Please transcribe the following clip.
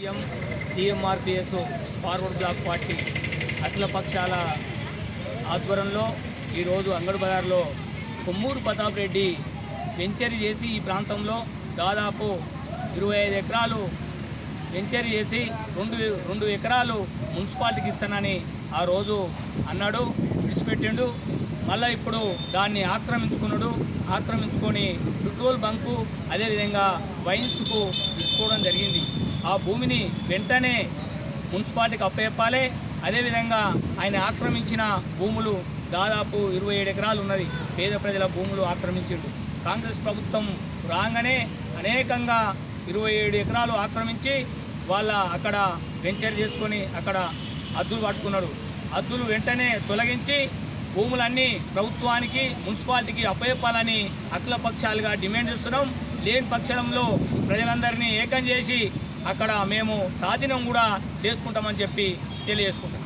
CPM TMRPS forward block party అఖిల పక్షాల ఆధ్వర్యంలో ఈరోజు అంగడి బజార్లో కొమ్మూరు ప్రతాప్ రెడ్డి వెంచర్ చేసి ఈ ప్రాంతంలో దాదాపు ఇరవై ఐదు ఎకరాలు వెంచర్ చేసి రెండు రెండు ఎకరాలు మున్సిపాలిటీకి ఇస్తానని ఆ రోజు అన్నాడు విడిచిపెట్టిండు. మళ్ళీ ఇప్పుడు దాన్ని ఆక్రమించుకున్నాడు. ఆక్రమించుకొని పెట్రోల్ బంకు అదేవిధంగా వైన్స్కు ఇచ్చుకోవడం జరిగింది. ఆ భూమిని వెంటనే మున్సిపాలిటీకి అప్పచెప్పాలి. అదేవిధంగా ఆయన ఆక్రమించిన భూములు దాదాపు ఇరవై ఏడు ఎకరాలు ఉన్నది. పేద ప్రజల భూములు ఆక్రమించిండు కాంగ్రెస్ ప్రభుత్వం రాగానే అనేకంగా ఇరవై ఏడు ఎకరాలు ఆక్రమించి వాళ్ళ అక్కడ వెంచర్ చేసుకొని అక్కడ అద్దులు పట్టుకున్నాడు. అద్దులు వెంటనే తొలగించి భూములన్నీ ప్రభుత్వానికి మున్సిపాలిటీకి అప్పయపాలని అఖిల పక్షాలుగా డిమాండ్ చేస్తున్నాం. లేని పక్షంలో ప్రజలందరినీ ఏకం చేసి అక్కడ మేము సాధీనం కూడా చేసుకుంటామని చెప్పి తెలియజేసుకుంటాం